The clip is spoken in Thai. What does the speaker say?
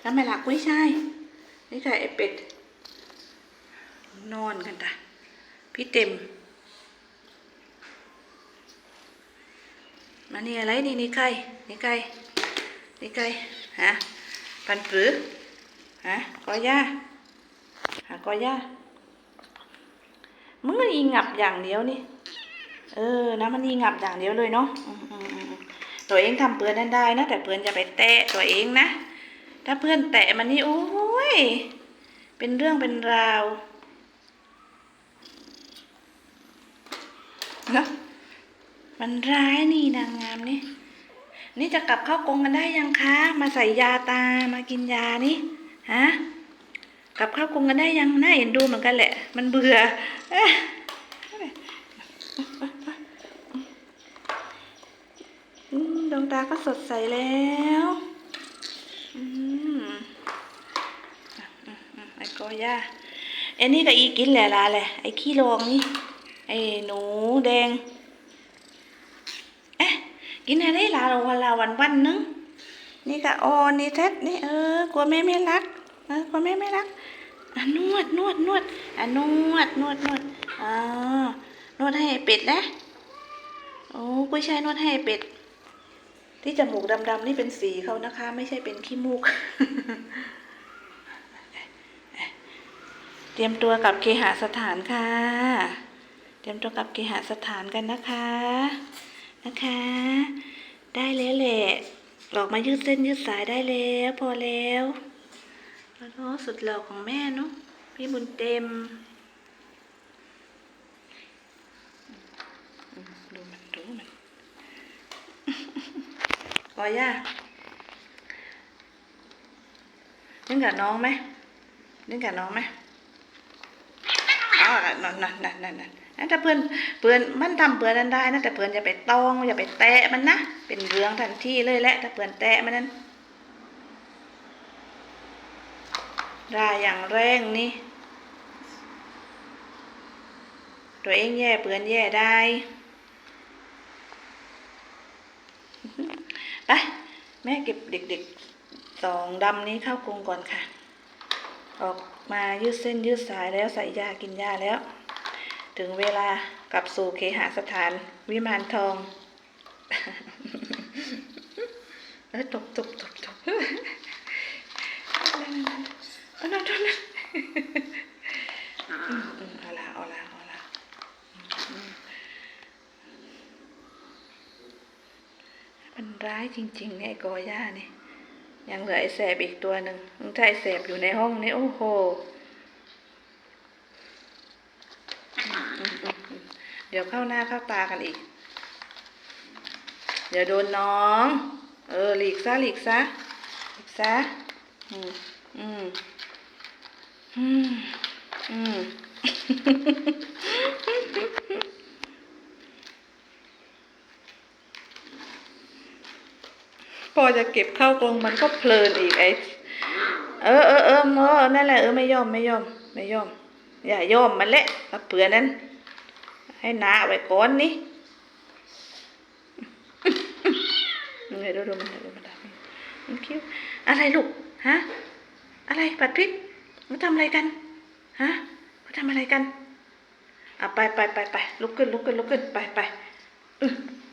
แล้วไม่หลักกุ้ยช่ายนี่ค่ะไอเป็ด นอนกันจ้ะพี่เต็มมานี่อะไรนี่นี่ไก่นี่ไก่นี่ไก่ฮะปันปือฮะกอย่าหากอย่ามึงมันอีงับอย่างเดียวนี่เออนะมันอีงับอย่างเดียวเลยเนาะตัวเองทำเปือนนั่นได้นะแต่เปือนจะไปแตะตัวเองนะ ถ้าเพื่อนแตะมันนี่โอ้ย เป็นเรื่องเป็นราวเนาะมันร้ายนี่นางงามนี่ นี่จะกลับเข้ากรงกันได้ยังคะ มาใส่ยาตามากินยานี่ฮะกลับเข้ากรงกันได้ยังน่าเห็นดูเหมือนกันแหละ มันเบื่อดวงตาก็สดใสแล้ว ไอ้กอย่าอ้นี่ก็อีกินแหละลาแหละไอ้ขี้โลงนี่ ไอ้หนูแดง เอ๊ะ กินอะไรลาวันละวันวันนึง นี่ก็ออนนี่เท็ดนี่เออกลัวแม่ไม่รัก เออกลัวแม่ไม่รักอนวดนวดนวดอนวดนวดนวดอ่านวดให้เป็ดนะ โอ้กุ้ยช่ายนวดให้เป็ด ที่จมูกดำๆนี่เป็นสีเขานะคะ ไม่ใช่เป็นขี้มูก เตรียมตัวกับเคหสถานค่ะ เตรียมตัวกับเคหสถานกันนะคะ นะคะ ได้แล้วแหละหลอกมายืดเส้นยืดสายได้แล้ว พอแล้วแล้วสุดหล่อของแม่เนาะพี่บุญเต็มอืมดูมันดูมัน กอย่าเล่นกับน้องไหมเล่นกับน้องไหมอาละนั่นนั่นนั่นนั่นนั่นถ้าเพื่อนเพื่อนมันทำเพื่อนนั้นได้นะแต่เพื่อนอย่าไปตองอย่าไปแตะมันนะ เป็นเรื่องทันทีเลยแหละถ้าเพื่อนแตะมันนั้นได้อย่างแรงนี่ ตัวเองแย่เพื่อนแย่ได้ ไปแม่เก็บเด็กๆสองดำนี้เข้ากรงก่อนค่ะ ออกมายืดเส้นยืดสายแล้วใส่ยากินยาแล้ว ถึงเวลากลับสู่เคหสถานวิมานทองแล้วตบตบตบตบเอานั่นเอานั่นอืมอืมเอาละเอาละเอาละอืม มันร้ายจริง ๆ เนี่ยไอ้กอย่านี่ยังเหลือไอ้แสบอีกตัวหนึ่งมันถ้าไอ้แสบอยู่ในห้องนี้โอ้โหเดี๋ยวเข้าหน้าเข้าตากันอีก เดี๋ยวโดนน้อง เออหลีกซะหลีกซะหลีกซะอืมอืมอืมอืม พอจะเก็บเข้ากรงมันก็เพลินอีกไอ้เออเออเออเออนั่นแหละเออไม่ยอมไม่ยอมไม่ยอม อย่ายอมมันแหละกับเผื่อนั้น ให้นาไว้ก่อนนี่เดี๋ยดูดูมันดูมันทำมันคิ้วอะไรลูกฮะอะไรปัดพริกมาทำอะไรกันฮะมาทำอะไรกันอะไปไปไปไปลุกขึ้นลุกขึ้นลุกขึ้นไปไปอือ